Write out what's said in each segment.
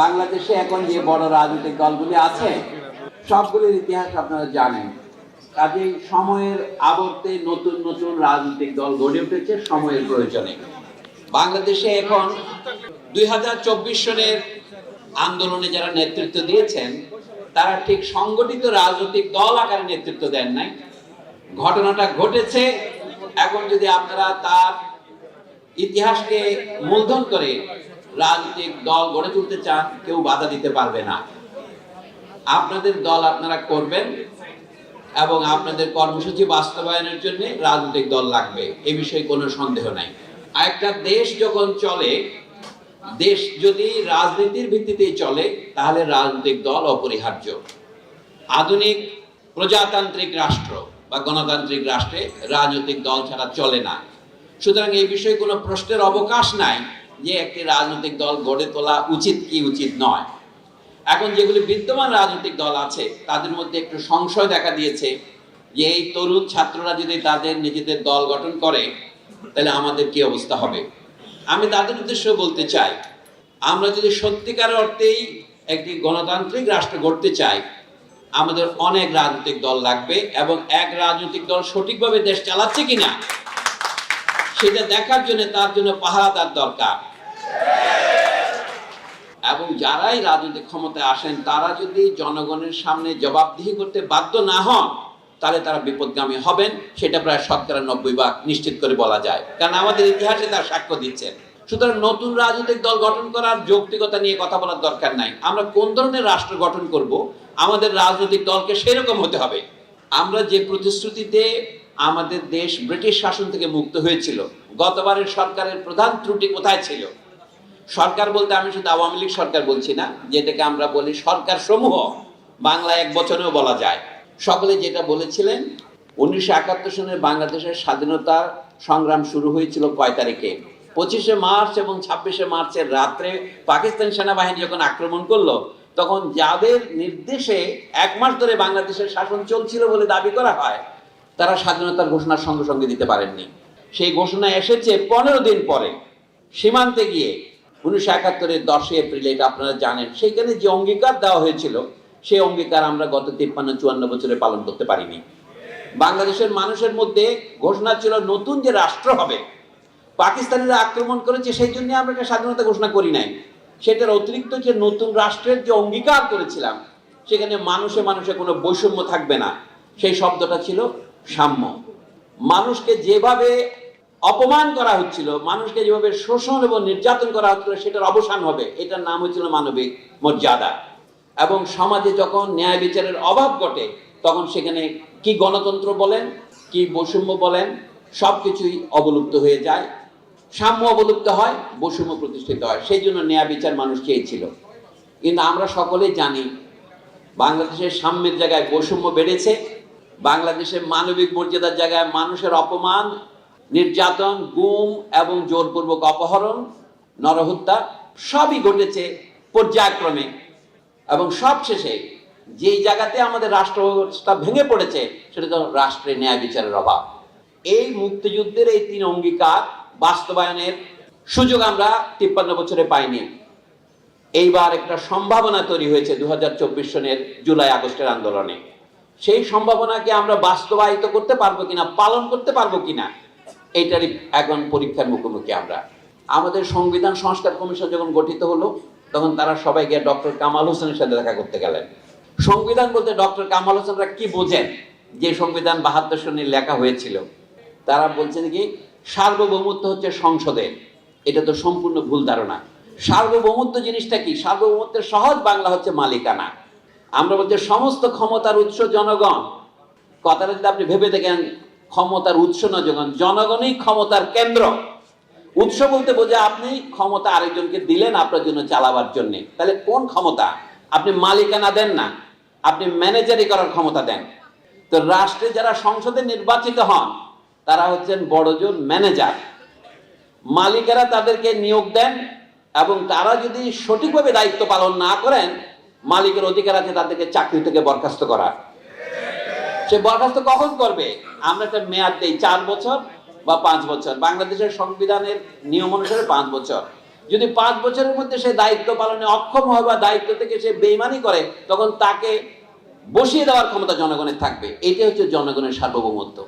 বাংলাদেশে এখন যে বড় রাজনৈতিক দলগুলি আছে, সবগুলির ইতিহাস আপনারা জানেন। কাজেই সময়ের আবর্তে নতুন নতুন রাজনৈতিক দল গড়ে উঠেছে সময়ের প্রয়োজনে। বাংলাদেশে এখন দুই হাজার চব্বিশ সনের আন্দোলনে যারা নেতৃত্ব দিয়েছেন, তারা ঠিক সংগঠিত রাজনৈতিক দল আকারে নেতৃত্ব দেন নাই। ঘটনাটা ঘটেছে, এখন যদি আপনারা তার ইতিহাসকে মূলধন করে রাজনৈতিক দল গড়ে তুলতে চান, কেউ বাধা দিতে পারবে না। আপনাদের দল আপনারা করবেন এবং আপনাদের কর্মসূচি বাস্তবায়নের জন্য রাজনৈতিক দল লাগবে, এ বিষয়ে কোনো সন্দেহ নাই। একটা দেশ যখন চলে, দেশ যদি রাজনীতির ভিত্তিতেই চলে, তাহলে রাজনৈতিক দল অপরিহার্য। আধুনিক প্রজাতান্ত্রিক রাষ্ট্র বা গণতান্ত্রিক রাষ্ট্রে রাজনৈতিক দল ছাড়া চলে না। সুতরাং এই বিষয়ে কোনো প্রশ্নের অবকাশ নাই। যে একটি রাজনৈতিক দল গড়ে তোলা উচিত কি উচিত নয়। এখন যেগুলি বিদ্যমান রাজনৈতিক দল আছে, তাদের মধ্যে একটু সংশয় দেখা দিয়েছে যে এই তরুণ ছাত্ররা যদি তাদের নিজেদের দল গঠন করে, তাহলে আমাদের কি অবস্থা হবে? আমি তাদের উদ্দেশ্য বলতে চাই, আমরা যদি সত্যিকার অর্থেই একটি গণতান্ত্রিক রাষ্ট্র গড়তে চাই, আমাদের অনেক রাজনৈতিক দল লাগবে এবং এক রাজনৈতিক দল সঠিকভাবে দেশ চালাচ্ছে কিনা সেটা দেখার জন্য তার জন্য পাহারাদার দরকার। এবং যারাই রাজনৈতিক ক্ষমতায় আসেন, তারা যদি জনগণের সামনে জবাবদিহি করতে বাধ্য না হন, তাহলে তারা বিপদগামী হবেন, সেটা প্রায় শতকরা নব্বই ভাগ নিশ্চিত করে বলা যায়। কারণ আমাদের ইতিহাসে তার সাক্ষ্য দিচ্ছেন সুতরাং নতুন রাজনৈতিক দল গঠন করার যৌক্তিকতা নিয়ে কথা বলার দরকার নাই। আমরা কোন ধরনের রাষ্ট্র গঠন করব, আমাদের রাজনৈতিক দলকে সেরকম হতে হবে। আমরা যে প্রতিশ্রুতিতে আমাদের দেশ ব্রিটিশ শাসন থেকে মুক্ত হয়েছিল। গতবারের সরকারের প্রধান ত্রুটি কোথায় ছিল? সরকার বলতে আমি শুধু আওয়ামী লীগ সরকার বলছি না, যেটাকে আমরা বলি সরকার সমূহ বাংলা এক বছরেও বলা যায়। সকলে যেটা বলেছিলেন, উনিশশো একাত্তর সনের বাংলাদেশের স্বাধীনতা সংগ্রাম শুরু হয়েছিল কয় তারিখে? পঁচিশে মার্চ এবং ছাব্বিশে মার্চের রাত্রে পাকিস্তান সেনাবাহিনী যখন আক্রমণ করল, তখন যাদের নির্দেশে এক মাস ধরে বাংলাদেশের শাসন চলছিল বলে দাবি করা হয় তারা স্বাধীনতার ঘোষণার সঙ্গে সঙ্গে দিতে পারেননি। সেই ঘোষণা এসেছে পনেরো দিন পরে, সীমান্তে গিয়ে। উনিশশো একাত্তরের দশই এপ্রিল, এটা আপনারা জানেন। সেখানে যে অঙ্গীকার দেওয়া হয়েছিল, সেই অঙ্গীকার আমরা গত তিপ্পান্ন, চুয়ান্ন বছরে পালন করতে পারিনি। বাংলাদেশের মানুষের মধ্যে ঘোষণা ছিল নতুন যে রাষ্ট্র হবে, পাকিস্তানিরা আক্রমণ করেছে, সেই জন্য আমরা একটা স্বাধীনতা ঘোষণা করি নাই। সেটার অতিরিক্ত যে নতুন রাষ্ট্রের যে অঙ্গীকার করেছিলাম, সেখানে মানুষে মানুষে কোনো বৈষম্য থাকবে না। সেই শব্দটা ছিল সাম্য। মানুষকে যেভাবে অপমান করা হচ্ছিল, মানুষকে যেভাবে শোষণ এবং নির্যাতন করা হচ্ছিল, সেটার অবসান হবে। এটার নাম হচ্ছিল মানবিক মর্যাদা। এবং সমাজে যখন ন্যায় বিচারের অভাব ঘটে, তখন সেখানে কি গণতন্ত্র বলেন, কি বৈষম্য বলেন সব কিছুই অবলুপ্ত হয়ে যায়। সাম্য অবলুপ্ত হয়, বৈষম্য প্রতিষ্ঠিত হয়। সেই জন্য ন্যায় বিচার মানুষ চেয়েছিল। কিন্তু আমরা সকলেই জানি, বাংলাদেশের সাম্যের জায়গায় বৈষম্য বেড়েছে। বাংলাদেশের মানবিক মর্যাদার জায়গায় মানুষের অপমান, নির্যাতন, গুম এবং জোরপূর্বক অপহরণ, নরহত্যা সবই ঘটেছে পর্যায়ক্রমে। এবং সবশেষে যেই জায়গাতে আমাদের রাষ্ট্রটা ভেঙে পড়েছে, সেটা তো রাষ্ট্রের ন্যায় বিচারের অভাব। এই মুক্তিযুদ্ধের এই তিন অঙ্গীকার বাস্তবায়নের সুযোগ আমরা তিপ্পান্ন বছরে পাইনি। এইবার একটা সম্ভাবনা তৈরি হয়েছে দু হাজার চব্বিশ সনের জুলাই আগস্টের আন্দোলনে। সেই সম্ভাবনাকে আমরা বাস্তবায়িত করতে পারব কিনা, পালন করতে পারব কিনা, এইটারই এখন পরীক্ষার মুখোমুখি আমরা। আমাদের সংবিধান সংস্কার কমিশন যখন গঠিত হলো, তখন তারা সবাই গিয়ে ডক্টর কামাল হোসেনের সাথে দেখা করতে গেলেন। সংবিধান বলতে ডক্টর কামাল হোসেনরা কি বোঝেন? যে সংবিধান বাহাত্তর সনে লেখা হয়েছিল। তারা বলছেন কি, সার্বভৌমত্ব হচ্ছে সংসদের। এটা তো সম্পূর্ণ ভুল ধারণা। সার্বভৌমত্ব জিনিসটা কি? সার্বভৌমত্বের সহজ বাংলা হচ্ছে মালিকানা। আমরা বলছি সমস্ত ক্ষমতার উৎস জনগণ। কথাটা যদি আপনি ভেবে দেখেন, ক্ষমতার উৎস না জনগণ, জনগণই ক্ষমতার কেন্দ্র। উৎস বলতে বোঝা আপনি ক্ষমতা আরেকজনকে দিলেন আপনার জন্য চালাবার জন্য। তাহলে কোন ক্ষমতা? আপনি মালিকানা দেন না। আপনি ম্যানেজারি করার ক্ষমতা দেন। তো রাষ্ট্রে যারা সংসদে নির্বাচিত হন, তারা হচ্ছেন বড়জন ম্যানেজার। মালিকেরা তাদেরকে নিয়োগ দেন এবং তারা যদি সঠিকভাবে দায়িত্ব পালন না করেন মালিকের অধিকার আছে তাদেরকে চাকরি থেকে বরখাস্ত করা। সে বরখাস্ত কখন করবে? আমরা একটা মেয়াদ দেই, চার বছর বা পাঁচ বছর। বাংলাদেশের সংবিধানের নিয়ম অনুসারে পাঁচ বছর। যদি পাঁচ বছরের মধ্যে সে দায়িত্ব পালনে অক্ষম হয় বা দায়িত্ব থেকে সে বেইমানি করে, তখন তাকে বসিয়ে দেওয়ার ক্ষমতা জনগণের থাকবে। এটি হচ্ছে জনগণের সার্বভৌমত্ব।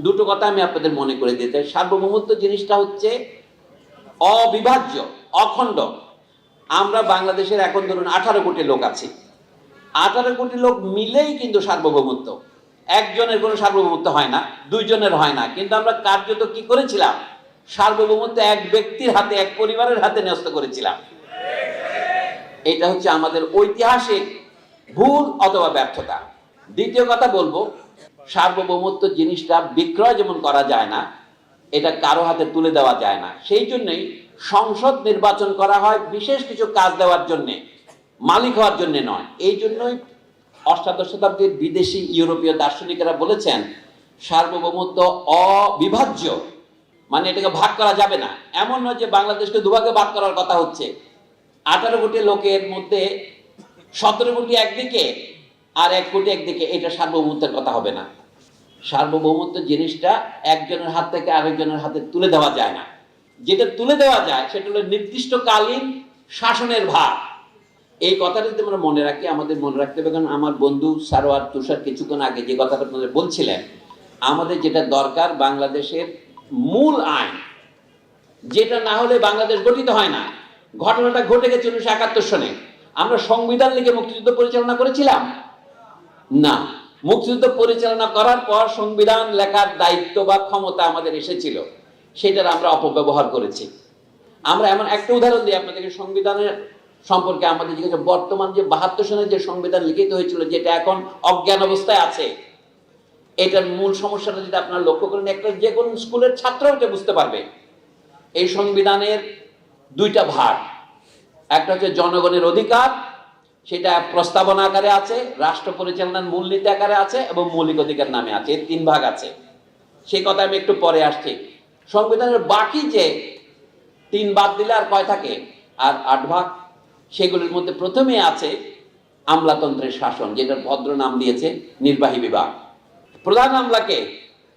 দুটো কথা আমি আপনাদের মনে করে দিতে চাই। সার্বভৌমত্ব জিনিসটা হচ্ছে অবিভাজ্য, অখণ্ড। আমরা বাংলাদেশের এখন ধরুন আঠারো কোটি লোক আছি। আঠারো কোটি লোক মিলেই কিন্তু সার্বভৌমত্ব। একজনের কোনো সার্বভৌমত্ব হয় না, দুইজনের হয় না। কিন্তু আমরা কার্যত কি করেছিলাম? সার্বভৌমত্ব এক ব্যক্তির হাতে, এক পরিবারের হাতে ন্যস্ত করেছিলাম। এটা হচ্ছে আমাদের ঐতিহাসিক ভুল অথবা ব্যর্থতা। দ্বিতীয় কথা বলব, সার্বভৌমত্ব জিনিসটা বিক্রয় যেমন করা যায় না, এটা কারও হাতে তুলে দেওয়া যায় না। সেই জন্যই সংসদ নির্বাচন করা হয় বিশেষ কিছু কাজ দেওয়ার জন্যে, মালিক হওয়ার জন্য নয়। এই জন্যই অষ্টাদশ শতাব্দীর বিদেশি ইউরোপীয় দার্শনিকেরা বলেছেন, সার্বভৌমত্ব অবিভাজ্য মানে এটাকে ভাগ করা যাবে না। এমন নয় যে বাংলাদেশকে দুভাগে ভাগ করার কথা হচ্ছে। আঠারো কোটি লোকের মধ্যে সতেরো কোটি একদিকে আর এক কোটি একদিকে এটা সার্বভৌমত্বের কথা হবে না। সার্বভৌমত্ব জিনিসটা একজনের হাত থেকে আরেকজনের হাতে তুলে দেওয়া যায় না। যেটা তুলে দেওয়া যায়, সেটা হলো নির্দিষ্টকালীন শাসনের ভার। এই কথাটা যদি আমরা মনে রাখি, আমাদের মনে রাখতে হবে, কারণ আমার বন্ধু সারোয়ার তুষার কিছুক্ষণ আগে যে কথাটা আপনাদের বলছিলেন, আমাদের যেটা দরকার বাংলাদেশের মূল আইন, যেটা না হলে বাংলাদেশ গঠিত হয় না। ঘটনাটা ঘটে গেছে উনিশশো একাত্তর সনে। আমরা সংবিধান লিখে মুক্তিযুদ্ধ পরিচালনা করেছিলাম? না। মুক্তিযুদ্ধ পরিচালনা করার পর সংবিধান লেখার দায়িত্ব বা ক্ষমতা আমাদের এসেছিল। সেটার আমরা অপব্যবহার করেছি। আমরা এমন একটা উদাহরণ দিই আপনাদেরকে, সংবিধানের সম্পর্কে আমাদের জিজ্ঞাসা বর্তমান যে বাহাত্তর সনের যে সংবিধান লিখিত হয়েছিল, যেটা এখন অজ্ঞান অবস্থায় আছে, এটার মূল সমস্যাটা যদি আপনারা লক্ষ্য করেন, একটা যে কোনো স্কুলের ছাত্র এটা বুঝতে পারবে। এই সংবিধানের দুইটা ভাগ। একটা হচ্ছে জনগণের অধিকার, সেটা প্রস্তাবনা আকারে আছে, রাষ্ট্র পরিচালনার মূলনীতি আকারে আছে এবং মৌলিক অধিকার নামে আছে। এর তিন ভাগ আছে। সেই কথা আমি একটু পরে আসছি। সংবিধানের বাকি যে তিন বাদ দিলে আর কয় থাকে? আর আট ভাগ? সেগুলির মধ্যে প্রথমে আছে আমলাতন্ত্রের শাসন, যেটার ভদ্র নাম দিয়েছে নির্বাহী বিভাগ। প্রধান আমলাকে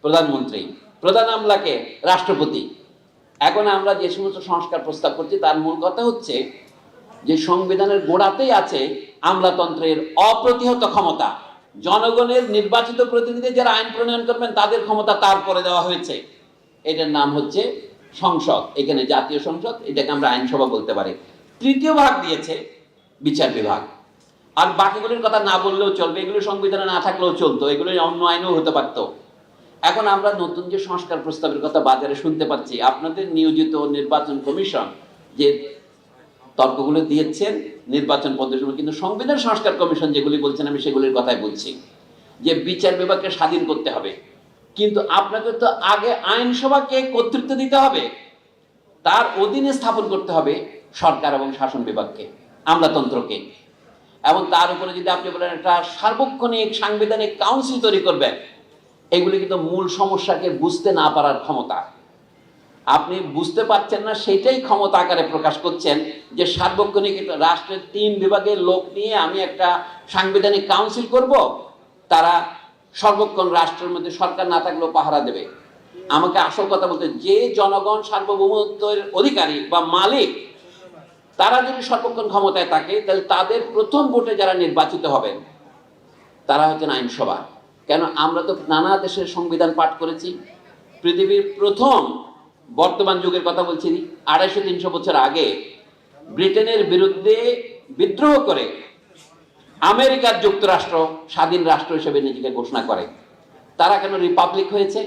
প্রধানমন্ত্রী, প্রধান আমলাকে রাষ্ট্রপতি। এখন আমরা যে সমস্ত সংস্কার প্রস্তাব করছি, তার মূল কথা হচ্ছে যে সংবিধানের গোড়াতেই আছে আমলাতন্ত্রের অপ্রতিহত ক্ষমতা। জনগণের নির্বাচিত প্রতিনিধি যারা আইন প্রণয়ন করবেন, তাদের ক্ষমতা তার করে দেওয়া হয়েছে। এটার নাম হচ্ছে সংসদ, এখানে জাতীয় সংসদ, এটাকে আমরা আইনসভা বলতে পারি। তৃতীয় ভাগ দিয়েছে বিচার বিভাগ। আর বাকিগুলোর কথা না বললেও চলবে, এগুলো সংবিধানে না থাকলেও চলতো, এগুলো অন্য আইনেও হতে পারতো। এখন আমরা নতুন যে সংস্কার প্রস্তাবের কথা বাজারে শুনতে পাচ্ছি, আপনাদের নিয়োজিত নির্বাচন কমিশন যে তর্কগুলো দিয়েছেন নির্বাচন পদ্ধতি কিন্তু সংবিধান সংস্কার কমিশন যেগুলি বলছেন, আমি সেগুলির কথাই বলছি। যে বিচার বিভাগকে স্বাধীন করতে হবে। কিন্তু আপনাকে তো আগে আইনসভাকে কর্তৃত্ব দিতে হবে। তার অধীনে স্থাপন করতে হবে সরকার এবং শাসন বিভাগকে, আমলাতন্ত্রকে। এবং তার উপরে যদি আপনি বলেন একটা সার্বক্ষণিক সাংবিধানিক কাউন্সিল তৈরি করবেন, এগুলি কিন্তু মূল সমস্যাকে বুঝতে না পারার ক্ষমতা। আপনি বুঝতে পারছেন না সেটাই ক্ষমতা আকারে প্রকাশ করছেন যে সার্বক্ষণিক রাষ্ট্রের তিন বিভাগের লোক নিয়ে আমি একটা সাংবিধানিক কাউন্সিল করব। তারা সর্বক্ষণ রাষ্ট্রের মধ্যে সরকার না থাকলেও পাহারা দেবে। আমাকে আসল কথা বলতে, যে জনগণ সার্বভৌমত্বের অধিকারী বা মালিক, তারা যদি সর্বক্ষণ ক্ষমতায় থাকে, তাহলে তাদের প্রথম ভোটে যারা নির্বাচিত হবেন, তারা হচ্ছেন আইনসভা। কেন? আমরা তো নানা দেশের সংবিধান পাঠ করেছি। পৃথিবীর প্রথম বর্তমান যুগের কথা বলছি, আড়াইশো তিনশো বছর আগে ব্রিটেনের বিরুদ্ধে বিদ্রোহ করে আমেরিকার যুক্তরাষ্ট্র স্বাধীন রাষ্ট্র হিসেবে নিজেকে ঘোষণা করে। তারা কেন রিপাবলিক হয়েছে?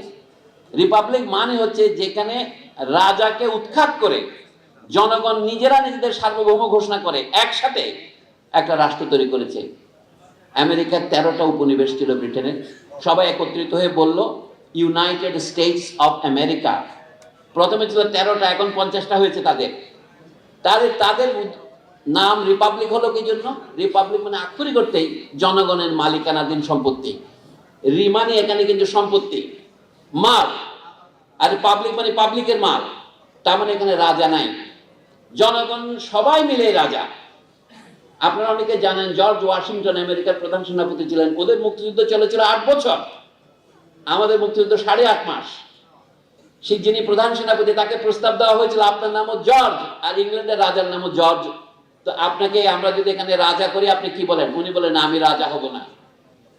রিপাবলিক মানে হচ্ছে যেখানে রাজাকে উৎখাত করে জনগণ নিজেরা নিজেদের সার্বভৌম ঘোষণা করে, একসাথে একটা রাষ্ট্র তৈরি করেছে। আমেরিকার তেরোটা উপনিবেশ ছিল ব্রিটেনের। সবাই একত্রিত হয়ে বলল ইউনাইটেড স্টেটস অফ আমেরিকা প্রথমে ছিল তেরোটা, এখন পঞ্চাশটা হয়েছে তাদের। তাদের তাদের নাম রিপাবলিক হলো কি জন্য? রিপাবলিক মানে আক্ষরিক করতেই জনগণের মালিকানাধীন সম্পত্তি। রি মানে এখানে কিন্তু সম্পত্তি। মাল। আর পাবলিক মানে পাবলিকের মাল। তার মানে এখানে রাজা নাই। জনগণ সবাই মিলে রাজা। আপনারা অনেকে জানেন, জর্জ ওয়াশিংটন, আমেরিকার প্রধান সেনাপতি ছিলেন। ওদের মুক্তিযুদ্ধ চলেছিল আট বছর। আমাদের মুক্তিযুদ্ধ সাড়ে আট মাস। সে যিনি প্রধান সেনাপতি, তাকে প্রস্তাব দেওয়া হয়েছিল, আপনার নামও জর্জ, আর ইংল্যান্ডের রাজার নামও জর্জ তো আপনাকে আমরা যদি এখানে রাজা করি, আপনি কি বলেন? উনি বলেন না, আমি রাজা হব না।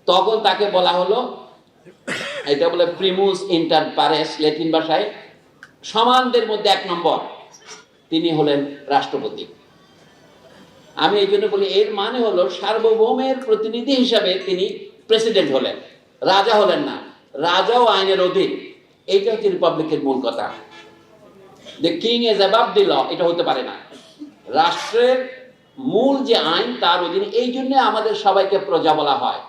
তখন তাকে বলা হলো, এটা বলে প্রিমুস ইন্টার পারেস ল্যাটিন ভাষায়, সমানদের মধ্যে এক নম্বর। তিনি হলেন রাষ্ট্রপতি। আমি এই জন্য বলি, এর মানে হলো সার্বভৌমের প্রতিনিধি হিসাবে তিনি প্রেসিডেন্ট হলেন, রাজা হলেন না। রাজাও আইনের অধীন। এইটা হচ্ছে রিপাবলিকের মূল কথা। The king is above the law এটা হতে পারে না। রাষ্ট্রের মূল যে আইন তার অধীনে এই জন্য আমাদের সবাইকে প্রজা বলা হয়।